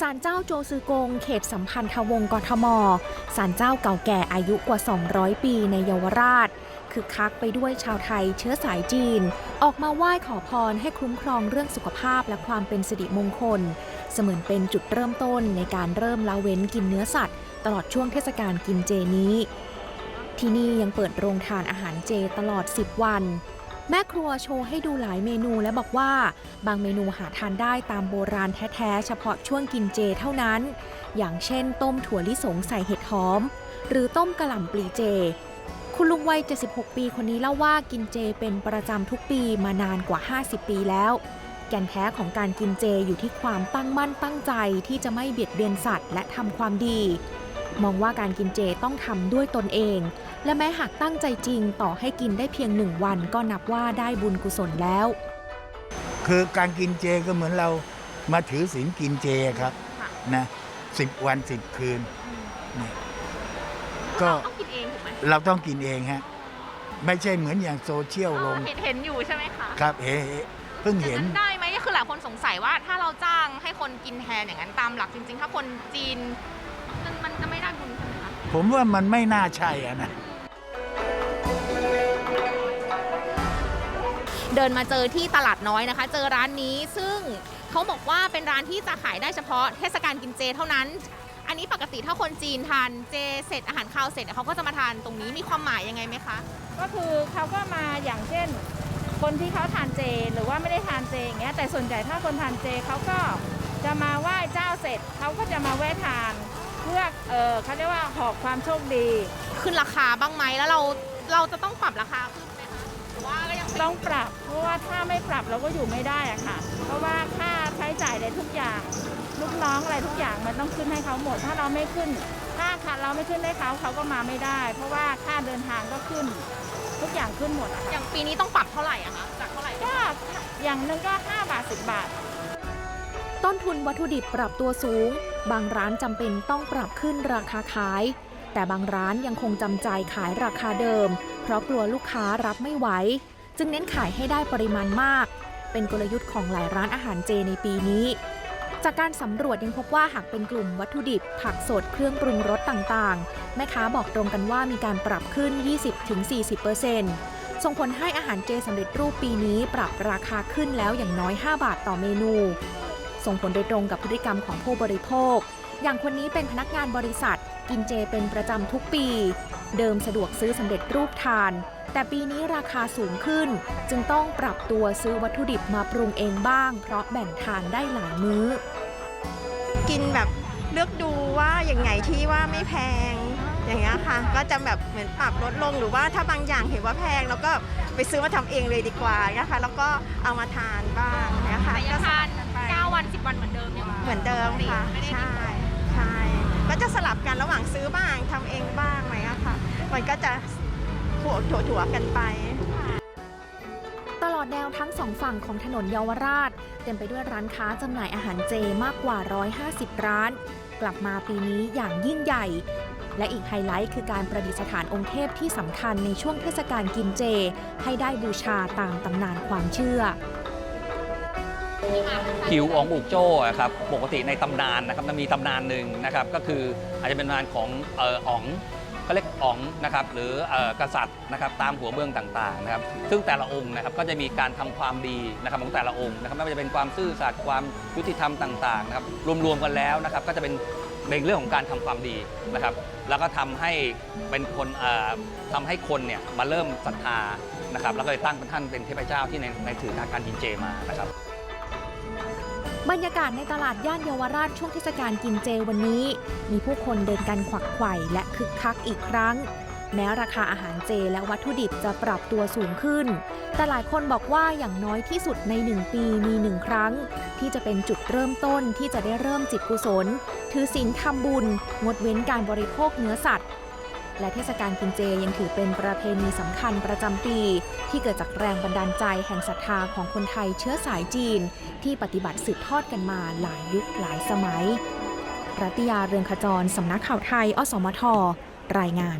ศาลเจ้าโจซือกง เขตสัมพันธวงศ์กทม ศาลเจ้าเก่าแก่อายุกว่า 200 ปีในเยาวราชคึกคักไปด้วยชาวไทยเชื้อสายจีน ออกมาไหว้ขอพรให้คุ้มครองเรื่องสุขภาพและความเป็นสิริมงคล เสมือนเป็นจุดเริ่มต้นในการเริ่มละเว้นกินเนื้อสัตว์ ตลอดช่วงเทศกาลกินเจนี้ ที่นี่ยังเปิดโรงทานอาหารเจตลอด 10 วัน แม่ครัวโชว์ให้ดูหลายเมนูและบอกว่า บางเมนูหาทานได้ตามโบราณแท้ๆ เฉพาะช่วงกินเจเท่านั้น อย่างเช่น ต้มถั่วลิสงใส่เห็ดหอม หรือต้มกระหล่ำปลีเจ คุณลุงวัย 76 ปีคนนี้เล่าว่ากินเจเป็นประจำทุกปีมานานกว่า 50 ปีแล้ว แก่นแท้ของการกินเจอยู่ที่ความตั้งมั่นตั้งใจที่จะไม่เบียดเบียนสัตว์ และทำความดี มองว่าการกินเจต้องทำด้วยตนเอง และแม้หากตั้งใจจริงต่อให้กินได้เพียงหนึ่งวันก็นับว่าได้บุญกุศลแล้ว คือการกินเจก็เหมือนเรามาถือศีลกินเจครับนะสิบวันสิบคืนนี่ก็ต้องกินเองถูกไหมเราต้องกินเองฮะไม่ใช่เหมือนอย่างโซเชียลลงเห็นเห็นอยู่ใช่ไหมคะครับเฮ้เพิ่งเห็นอย่างนั้นได้ไหมนี่คือหลายคนสงสัยว่าถ้าเราจ้างให้คนกินแทนอย่างนั้นตามหลักจริง ๆ ถ้าคนจีนมัน ผมว่ามันไม่น่าใช่อะนะ เดินมาเจอที่ตลาดน้อยนะคะ เจอร้านนี้ซึ่งเขาบอกว่าเป็นร้านที่จะขายได้เฉพาะเทศกาลกินเจเท่านั้น อันนี้ปกติถ้าคนจีนทานเจเสร็จอาหารคาวเสร็จเขาก็จะมาทานตรงนี้มีความหมายยังไงไหมคะ ก็คือเขาก็มาอย่างเช่น คนที่เขาทานเจหรือว่าไม่ได้ทานเจอย่างเงี้ยแต่ส่วนใหญ่ถ้าคนทานเจเขาก็จะมาไหว้เจ้าเสร็จเขาก็จะมาแวะทาน เพื่อเออเขาเรียกว่าหอบความโชคดี ขึ้นราคาบ้างไหมแล้วเราเราจะต้องปรับราคาขึ้นไหมคะหรือว่าก็ยังเป็นต้องปรับ เพราะว่าถ้าไม่ปรับเราก็อยู่ไม่ได้อะค่ะ เพราะว่าค่าใช้จ่ายในทุกอย่าง ลูกน้องอะไรทุกอย่างมันต้องขึ้นให้เขาหมด ถ้าเราไม่ขึ้น ถ้าค่ะเราไม่ขึ้นให้เขาเขาก็มาไม่ได้ เพราะว่าค่าเดินทางก็ขึ้น ทุกอย่างขึ้นหมดอะอย่างปีนี้ต้องปรับเท่าไหร่อะคะจากเท่าไหร่ก็อย่างหนึ่งก็5บาท10บาท ต้นทุนวัตถุดิบปรับตัวสูง บางร้านจำเป็นต้องปรับขึ้นราคาขาย แต่บางร้านยังคงจำใจขายราคาเดิม เพราะกลัวลูกค้ารับไม่ไหว จึงเน้นขายให้ได้ปริมาณมาก เป็นกลยุทธ์ของหลายร้านอาหารเจในปีนี้ จากการสำรวจยังพบว่าหากเป็นกลุ่มวัตถุดิบ ผักสดเครื่องปรุงรสต่างๆ แม่ค้าบอกตรงกันว่ามีการปรับขึ้น 20-40%ส่งผลให้อาหารเจสำเร็จรูปปีนี้ปรับราคาขึ้นแล้วอย่างน้อย 5 บาทต่อเมนู ส่งผลโดยตรงกับพฤติกรรมของผู้บริโภค อย่างคนนี้เป็นพนักงานบริษัท กินเจเป็นประจำทุกปี เดิมสะดวกซื้อสำเร็จรูปทาน แต่ปีนี้ราคาสูงขึ้น จึงต้องปรับตัวซื้อวัตถุดิบมาปรุงเองบ้าง เพราะแบ่งทานได้หลายมื้อ กินแบบเลือกดูว่าอย่างไงที่ว่าไม่แพงอย่างเงี้ยค่ะ ก็จะแบบเหมือนปรับลดลงหรือว่าถ้าบางอย่างเห็นว่าแพง แล้วก็ไปซื้อมาทำเองเลยดีกว่านะคะแล้วก็เอามาทานบ้างนะคะก็สบไป9 วัน10วันเหมือนเดิมยังเหมือนเดิมค่ะไม่ได้ใช่ใช่ก็จะสลับกันระหว่างซื้อบ้างทำเองบ้างไหมอะค่ะ มันก็จะถั่วถั่วๆกันไป ตลอดแนวทั้งสองฝั่งของถนนเยาวราช เต็มไปด้วยร้านค้าจำหน่ายอาหารเจมากกว่า 150 ร้าน กลับมาปีนี้อย่างยิ่งใหญ่ และอีกไฮไลท์คือการประดิษฐานองค์เทพที่สำคัญในช่วงเทศกาลกินเจ ให้ได้บูชาตามตำนานความเชื่อ คิวองอุกโจ้ครับปกติในตำนานนะครับมันมีตำนานหนึ่งนะครับก็คืออาจจะเป็นตำนานของเอ่ออ๋องเขาเรียกอ๋องนะครับหรือเอ่อกษัตริย์นะครับตามหัวเมืองต่างๆนะครับซึ่งแต่ละองค์นะครับก็จะมีการทำความดีนะครับของแต่ละองค์นะครับไม่ว่าจะเป็นความซื่อสัตย์ความยุติธรรมต่างๆนะครับรวมๆกันแล้วนะครับก็จะเป็นในเรื่องของการทำความดีนะครับ แล้วก็ทำให้เป็นคนเอ่อทำให้คนเนี่ยมาเริ่มศรัทธานะครับแล้วก็เลยตั้งเป็นท่านเป็นเทพเจ้าที่ในในถือการกินเจมานะครับ บรรยากาศในตลาดย่านเยาวราชช่วงเทศกาลกินเจวันนี้ มีผู้คนเดินกันขวักไขว่และคึกคักอีกครั้ง แม้ราคาอาหารเจและวัตถุดิบจะปรับตัวสูงขึ้น แต่หลายคนบอกว่าอย่างน้อยที่สุดในหนึ่งปีมีหนึ่งครั้ง ที่จะเป็นจุดเริ่มต้นที่จะได้เริ่มจิตกุศล ถือศีลทำบุญ งดเว้นการบริโภคเนื้อสัตว์ และเทศกาลกินเจยังถือเป็นประเพณีสำคัญประจำปี ที่เกิดจากแรงบันดาลใจแห่งศรัทธาของคนไทยเชื้อสายจีน ที่ปฏิบัติสืบทอดกันมาหลายยุคหลายสมัย รัตยาเรืองขจรสำนักข่าวไทย อสมท รายงาน